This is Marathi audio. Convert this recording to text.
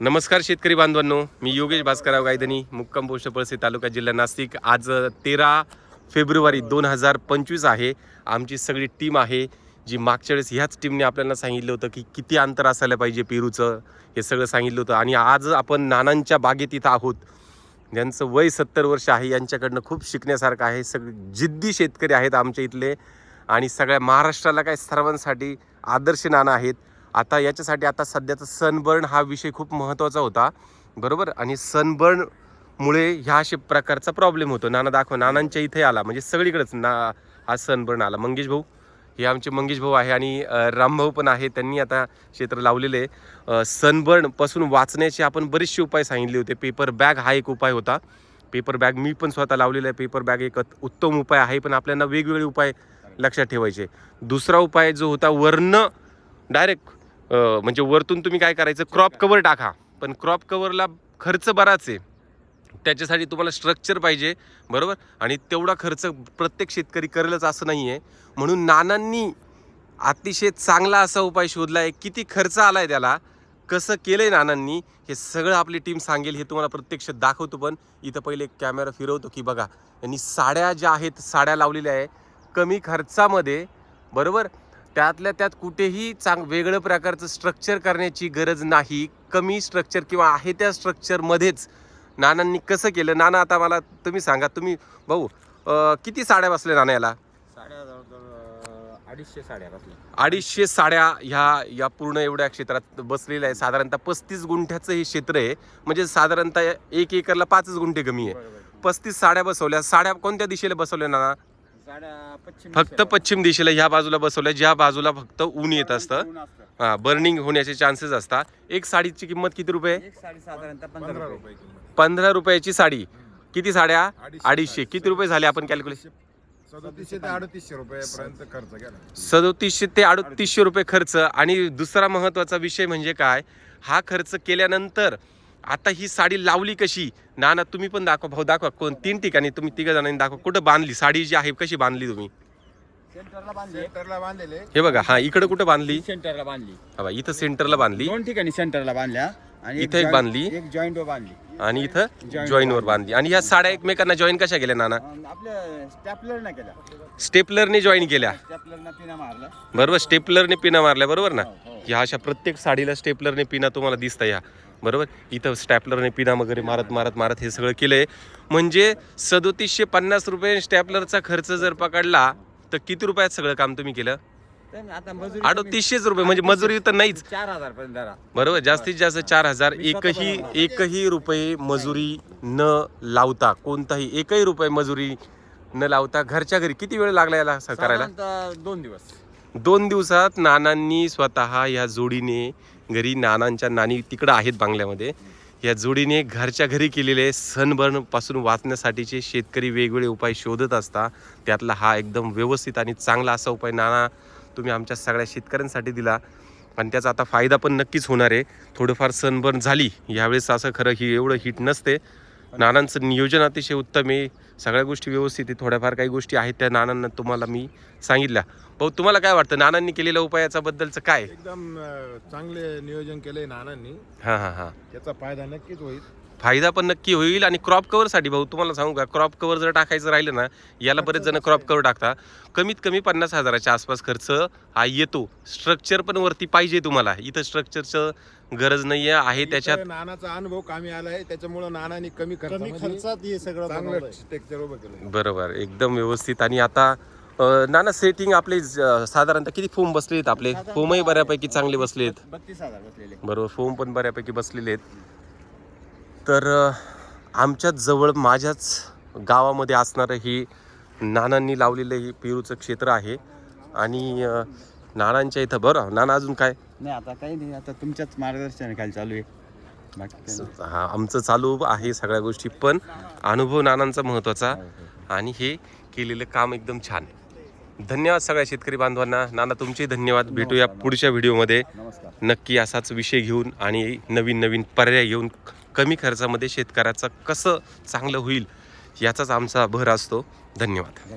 नमस्कार शेतकरी बांधवांनो मी योगेश भास्करराव गायधनी मुक्काम पोस्ट पळसे तालुका जिल्हा नाशिक. आज तेरा फेब्रुवारी दोन हजार पंचवीस आहे. आमची सगळी टीम आहे जी मागच्या वेळेस ह्याच टीमने आपल्याला सांगितलं होतं की किती अंतर असायला पाहिजे पेरूचं हे सगळं सांगितलं होतं. आणि आज आपण नानांच्या बागेत इथं आहोत. ज्यांचं वय सत्तर वर्ष आहे यांच्याकडनं खूप शिकण्यासारखं आहे. सगळे जिद्दी शेतकरी आहेत आमच्या इथले. आणि सगळ्या महाराष्ट्राला काय सर्वांसाठी आदर्श नाना आहेत. आता याच्यासाठी आता सध्याचा सनबर्न हा विषय खूप महत्त्वाचा होता. बरोबर? आणि सनबर्नमुळे ह्या अशा प्रकारचा प्रॉब्लेम होतो. नाना दाखवा नानांच्या इथे आला. म्हणजे सगळीकडेच ना हा सनबर्न आला. मंगेश भाऊ हे आमचे मंगेश भाऊ आहे आणि रामभाऊ पण आहे. त्यांनी आता क्षेत्र लावलेले आहे. सनबर्नपासून वाचण्याचे आपण बरेचसे उपाय सांगितले होते. पेपर बॅग हा एक उपाय होता. पेपर बॅग मी पण स्वतः लावलेला आहे. पेपर बॅग एक उत्तम उपाय आहे पण आपल्याला वेगवेगळे उपाय लक्षात ठेवायचे. दुसरा उपाय जो होता वर्ण डायरेक्ट म्हणजे वरतून तुम्ही काय करायचं? क्रॉप कवर टाका. पण क्रॉप कवरला खर्च बराच आहे. त्याच्यासाठी तुम्हाला स्ट्रक्चर पाहिजे. बरोबर? आणि तेवढा खर्च प्रत्येक शेतकरी करेलच असं नाही आहे म्हणून नानांनी अतिशय चांगला असा उपाय शोधला आहे किती खर्च आला आहे त्याला? कसं केलं आहे नानांनी? हे सगळं आपली टीम सांगेल. हे तुम्हाला प्रत्यक्ष दाखवतो पण. इथं पहिले कॅमेरा फिरवतो की बघा. यांनी साड्या ज्या आहेत साड्या लावलेल्या आहे कमी खर्चामध्ये. बरोबर? त्यातल्या त्यात कुठेही चांग वेगळं प्रकारचं स्ट्रक्चर करण्याची गरज नाही. कमी स्ट्रक्चर किंवा आहे त्या स्ट्रक्चरमध्येच नानांनी कसं केलं? नाना आता मला तुम्ही सांगा. तुम्ही भाऊ किती साड्या बसल्या नाना याला? अडीचशे साड्या बसल्या. अडीचशे साड्या ह्या या पूर्ण एवढ्या क्षेत्रात बसलेल्या आहे साधारणतः पस्तीस गुंठ्याचं हे क्षेत्र आहे. म्हणजे साधारणतः एक एकरला पाचच गुंठे कमी आहे. पस्तीस साड्या बसवल्या. साड्या कोणत्या दिशेला बसवल्या नाना? फक्त. पश्चिम दिशेला ह्या बाजूला बसवल्या ज्या बाजूला फक्त ऊन येत असतं. हा बर्निंग होण्याचे चान्सेस असतात. एक साडीची किंमत किती रुपये? एक साडी साधारणतः पंधरा रुपये. पंधरा रुपयाची साडी. किती साड्या? अडीचशे. किती रुपये झाले आपण कॅल्क्युलेशन सदतीसशे ते अडतीसशे रुपयापर्यंत खर्च केला. सदोतीसशे ते अडतीसशे रुपये खर्च. आणि दुसरा महत्त्वाचा विषय म्हणजे काय? हा खर्च केल्यानंतर आता ही साडी लावली कशी? ना ना तुम्ही पण दाखवा भाऊ दाखवा कोण? तीन ठिकाणी तुम्ही तिघ जणांनी दाखवा. कुठं बांधली? साडी जी आहे कशी बांधली तुम्ही? सेंटरला बांधली सेंटरला बांधलेले. हे बघा हा इकडं कुठं बांधली? सेंटरला बांधली. हा इथं सेंटरला बांधली. दोन ठिकाणी सेंटरला बांधल्या. आणि इथं एक joint- बांधली. एक जॉईंट बांधली. आणि इथं Joint जॉईन वर बांधली. आणि ह्या साड्या एकमेकांना जॉईन कशा केल्या नाना? अं, आपल्या स्टॅपलर स्टेपलरने जॉईन केल्या. स्टॅपलरनं पिना मारला बरोबर स्टेपलरने पिना मारल्या बरोबर ना? हो, हो. ह्या अशा प्रत्येक साडीला स्टेपलरने पिना तुम्हाला दिसतं या बरोबर? इथं स्टॅपलरने पिना वगैरे मारत मारत मारत हे सगळं केलंय. म्हणजे सदोतीसशे पन्नास रुपये स्टॅपलरचा खर्च जर पकडला तर किती रुपयात सगळं काम तुम्ही केलं? अडोतीसशेच रुपये म्हणजे मजुरी तर नाहीच. चार हजार बरोबर जास्तीत जास्त चार हजार. एकही. एकही रुपये मजुरी न लावता कोणताही एकही रुपये मजुरी न लावता घरच्या घरी किती वेळ लागला याला करायला? दोन दिवस. दोन दिवसात नानांनी स्वतः या जोडीने घरी नानांच्या नानी तिकडं आहेत बांगल्यामध्ये. या जोडीने घरच्या घरी केलेले सनबर्नपासून वाचण्यासाठीचे शेतकरी वेगवेगळे उपाय शोधत असता त्यातला हा एकदम व्यवस्थित आणि चांगला असा उपाय नाना तुम्ही आमच्या सगळ्या शेतकऱ्यांसाठी दिला. आणि त्याचा आता फायदा पण नक्कीच होणार आहे. थोडंफार सनबर्न झाली. यावेळेस असं खरं ही एवढं हिट नसते. नानांचं नियोजन अतिशय उत्तम आहे. सगळ्या गोष्टी व्यवस्थित आहे थोड्याफार काही गोष्टी आहेत त्या नानांना तुम्हाला मी सांगितल्या. भाऊ तुम्हाला काय वाटतं? नानांनी केलेल्या उपायाचा बद्दलचं काय? एकदम चांगले नियोजन केलंय नानांनी. हां हां हां. त्याचा फायदा नक्कीच होईल. फायदा पण नक्की होईल आणि क्रॉप कवरसाठी भाऊ तुम्हाला सांगू का क्रॉप कवर जर टाकायचं राहिलं ना याला बरेच जण क्रॉप कवर टाकता कमीत कमी पन्नास हजाराच्या आसपास खर्च हा येतो. स्ट्रक्चर पण वरती पाहिजे तुम्हाला. इथं स्ट्रक्चरचं गरज नाही आहे त्याच्यात. नानाचा अनुभव कामी आलाय त्याच्यामुळे नानांनी कमी खर्चात हे सगळं चांगलं बनवलंय. स्ट्रक्चर उभं केलं बरोबर एकदम व्यवस्थित. आणि आता नाना सेटिंग आपले साधारणतः किती फोम बसले आहेत आपले फोमही बऱ्यापैकी चांगले बसले आहेत बत्तीस हजार बसलेले. बरोबर फोम पण बऱ्यापैकी बसलेले आहेत. तर आमच्याच जवळ माझ्याच गावामध्ये असणारं ही नानांनी लावलेलं हे पेरूचं क्षेत्र आहे. आणि नानांच्या इथं बरं नाना अजून काय? नाही आता काही नाही आता तुमच्याच मार्गदर्शनाखाली चालू आहे. बाकी काही नाही. हा आमचं चालू आहे सगळ्या गोष्टी पण अनुभव नानांचा महत्त्वाचा हो, हो. आणि हे केलेलं काम एकदम छान धन्यवाद सगळ्या शेतकरी बांधवांना. नाना तुमचे धन्यवाद. भेटूया पुढच्या व्हिडिओमध्ये. नमस्कार. नक्की असाच विषय घेऊन आणि नवीन नवीन पर्याय घेऊन कमी खर्चामध्ये शेतकऱ्याचं कसं चांगलं होईल याचाच आमचा भर असतो. धन्यवाद.